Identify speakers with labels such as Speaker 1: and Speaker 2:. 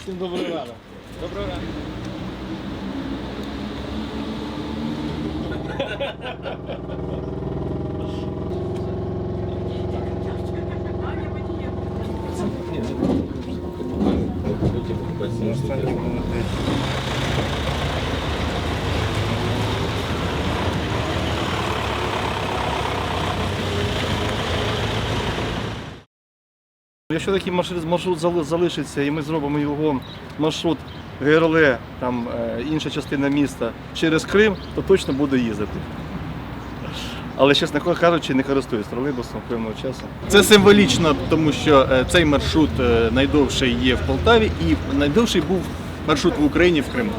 Speaker 1: Всім доброго ранку. Доброго ранку.
Speaker 2: Якщо такий маршрут, маршрут залишиться і ми зробимо його маршрут ГРЛ, там е, інша частина міста через Крим, то точно буде їздити. Але, чесно кажучи, не користуюсь тролейбусом певного часу.
Speaker 1: Це символічно, тому що е, цей маршрут е, найдовший є в Полтаві і найдовший був маршрут в Україні в Криму.